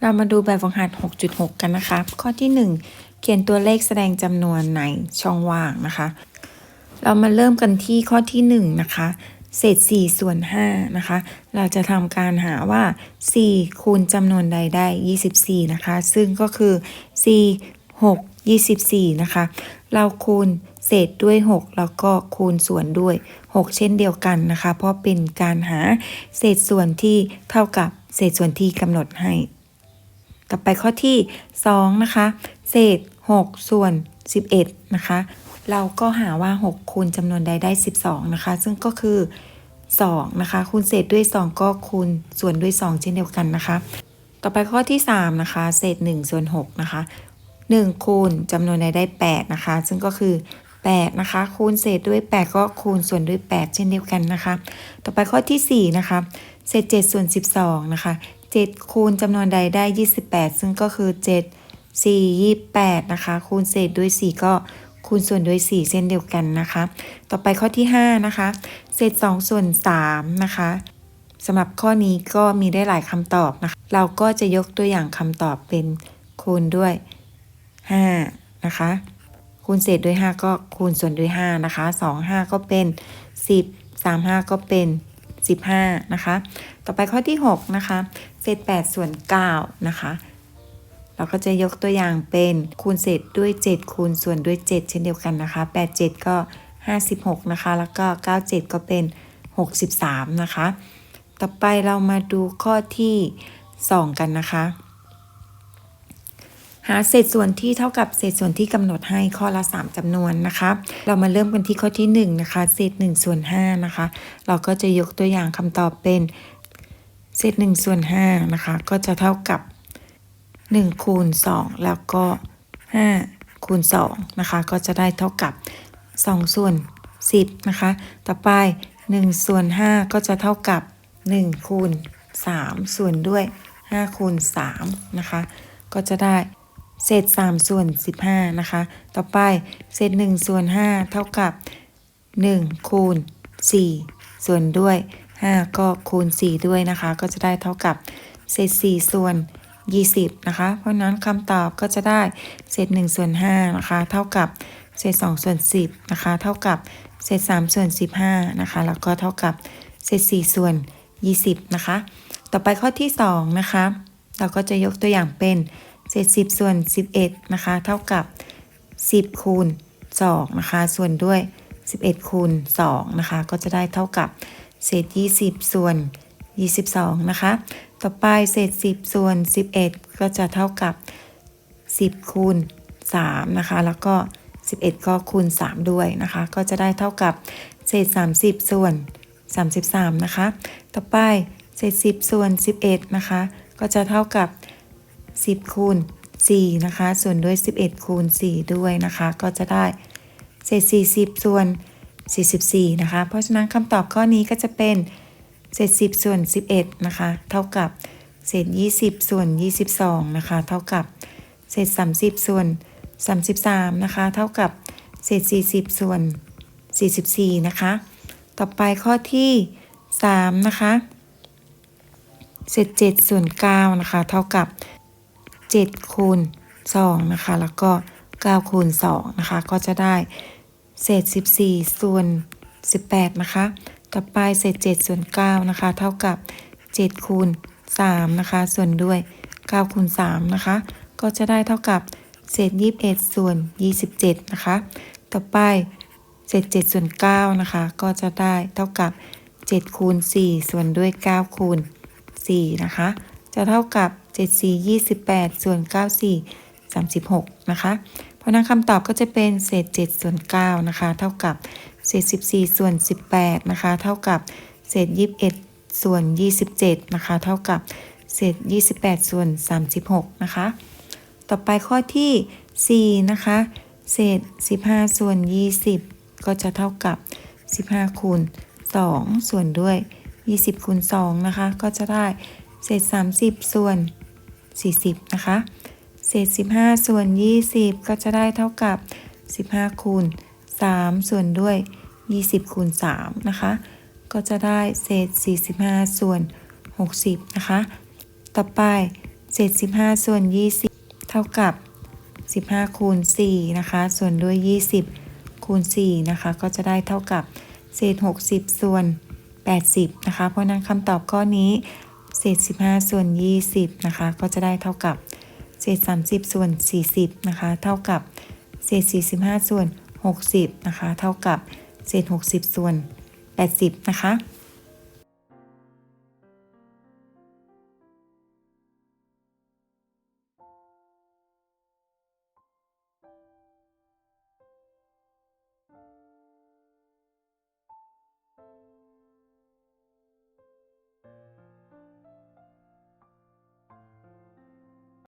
เรามาดูแบบฝึกหัด 6.6 กันนะคะ ข้อที่ 1 เขียนตัวเลขแสดงจำนวนในช่องว่างนะคะ เรามาเริ่มกันที่ข้อที่ 1 นะคะ เศษ 4 ส่วน 5 นะคะ เราจะทำการหาว่า 4 คูณจำนวนใดได้ 24 นะคะ ซึ่งก็คือ 4 6 24 นะคะ เราคูณเศษด้วย 6 แล้วก็คูณส่วนด้วย 6 เช่นเดียวกันนะคะ เพราะเป็นการหาเศษส่วนที่เท่ากับเศษส่วนที่กำหนดให้ ต่อไปข้อที่2นะคะเศษ 6 ส่วน 11 นะคะ เราก็หาว่า 6 คูณจำนวนใดได้ 12 นะคะ ซึ่งก็คือ 2 นะคะ คูณเศษด้วย 2 ก็คูณส่วนด้วย 2 เช่นเดียวกันนะคะ ต่อไปข้อที่ 3 นะคะ เศษ 1 ส่วน 6 นะคะ 1 คูณจำนวนใดได้ 8 นะคะ ซึ่งก็คือ8นะคะ คูณเศษด้วย 8 ก็คูณส่วนด้วย 8 เช่นเดียวกันนะคะ ต่อไปข้อที่ 4 นะคะ เศษ7ส่วน 12 นะคะ 7 คูณจำนวนใดได้ 28 ซึ่งก็คือ 7 4 28 นะคะ คูณเศษด้วย 4 ก็คูณส่วนด้วย 4 เช่นเดียวกันนะคะ ต่อไปข้อที่ 5 นะคะ เศษ 2 ส่วน 3 นะคะสำหรับข้อนี้ก็มีได้หลายคำตอบนะคะ เราก็จะยกตัวอย่างคำตอบเป็นคูณด้วย 5 นะคะ คูณเศษด้วย 5 ก็คูณส่วนด้วย 5 นะคะ 2 5 ก็เป็น 10 3 5 ก็เป็น 15 นะคะ ต่อไปข้อที่ 6 นะคะ เศษ 8 ส่วน 9 นะคะ เราก็จะยกตัวอย่างเป็นคูณเศษด้วย 7 คูณส่วนด้วย 7 เช่นเดียวกันนะคะ 8 7 ก็ 56 นะคะ แล้วก็ 9 7 ก็เป็น 63 นะคะ ต่อไปเรามาดูข้อที่ 2 กันนะคะ หาเศษส่วนที่เท่ากับเศษส่วนที่กำหนดให้ข้อละ 3จำนวนนะคะ เรามาเริ่มกันที่ข้อที่ 1 นะคะ เศษ1ส่วน5นะคะ เราก็จะยกตัวอย่างคำตอบเป็น เศษ1ส่วน5นะคะ ก็จะเท่ากับ1คูณ2แล้วก็5คูณ2นะคะ ก็จะได้เท่ากับ2ส่วน10นะคะ ต่อไป1ส่วน5ก็จะเท่ากับ1คูณ3ส่วนด้วย5คูณ3นะคะ ก็จะได้เศษ3ส่วน15นะคะ ต่อไปเศษ1ส่วน5เท่ากับ1คูณ4ส่วนด้วย 5 ก็คูณ 4 ด้วยนะคะ ก็จะได้เท่ากับเศษ 4 ส่วน 20 นะคะ เพราะนั้นคำตอบก็จะได้เศษ 1 ส่วน 5 นะคะ เท่ากับเศษ 2 ส่วน 10 นะคะ เท่ากับเศษ 3 ส่วน 15 นะคะ แล้วก็เท่ากับเศษ 4 ส่วน 20 นะคะ ต่อไปข้อที่ 2 นะคะ เราก็จะยกตัวอย่างเป็นเศษ 10 ส่วน 11 นะคะ เท่ากับ 10 คูณ 2 นะคะ ส่วนด้วย 11 คูณ 2 นะคะ ก็จะได้เท่ากับ เศษ 20 ส่วน 22 นะคะ ต่อไปเศษ 10 ส่วน 11 ก็จะเท่ากับ 10 คูณ 3 นะคะ แล้วก็ 11 ก็คูณ 3 ด้วยนะคะ ก็จะได้เท่ากับเศษ 30 ส่วน 33 นะคะ ต่อไปเศษ 10 ส่วน 11 นะคะ ก็จะเท่ากับ 10 คูณ 4 นะคะ ส่วนด้วย 11 คูณ 4 ด้วยนะคะ ก็จะได้เศษ 40 ส่วน 44 นะคะ เพราะฉะนั้นคำตอบข้อนี้ก็จะเป็นเศษ 10 ส่วน 11 นะคะ เท่ากับเศษ 20 ส่วน 22 นะคะ เท่ากับเศษ 30 ส่วน 33 นะคะ เท่ากับเศษ 40 ส่วน 44 นะคะ ต่อไปข้อที่ 3 นะคะ เศษ 7 ส่วน 9 นะคะ เท่ากับ 7 คูณ 2 นะคะ แล้วก็ 9 คูณ 2 นะคะ ก็จะได้ เศษ 14 ส่วน 18 นะคะ ต่อไปเศษ 7 ส่วน 9 นะคะ เท่ากับ 7 คูณ 3 นะคะ ส่วนด้วย 9 คูณ 3 นะคะ ก็จะได้เท่ากับเศษ 21 ส่วน 27 นะคะ ต่อไปเศษ 7 ส่วน 9 นะคะ ก็จะได้เท่ากับ 7 คูณ 4 ส่วนด้วย 9 คูณ 4 นะคะ จะเท่ากับ 7 4 28 ส่วน 9 4 36 นะคะ ราะนั้นคำตอบก็จะเป็นเศษ 7 ส่วน 9 นะคะ เท่ากับเศษ 14 ส่วน 18 นะคะ เท่ากับเศษ 21 ส่วน 27 นะคะ เท่ากับเศษ 28 ส่วน 36 นะคะ ต่อไปข้อที่ 4 นะคะ เศษ 15 ส่วน 20 ก็จะเท่ากับ 15 คูณ 2 ส่วนด้วย 20 คูณ 2 นะคะ ก็จะได้เศษ 30 ส่วน 40 นะคะ เศษ 15 ส่วน 20 ก็จะได้เท่ากับ 15 คูณ 3 ส่วนด้วย 20 คูณ 3 นะคะ ก็จะได้เศษ 45 ส่วน 60 นะคะ ต่อไป เศษ 15 ส่วน 20 เท่ากับ 15 คูณ 4 นะคะ ส่วนด้วย 20 คูณ 4 นะคะ ก็จะได้เท่ากับ เศษ 60 ส่วน 80 นะคะ เพราะนั้นคำตอบข้อนี้ เศษ 15 ส่วน 20 นะคะ ก็จะได้เท่ากับ ษ 30 ส่วน 40 นะคะ เท่ากับเศษ 45 ส่วน 60 นะคะ เท่ากับเศษ 60 ส่วน 80 นะคะ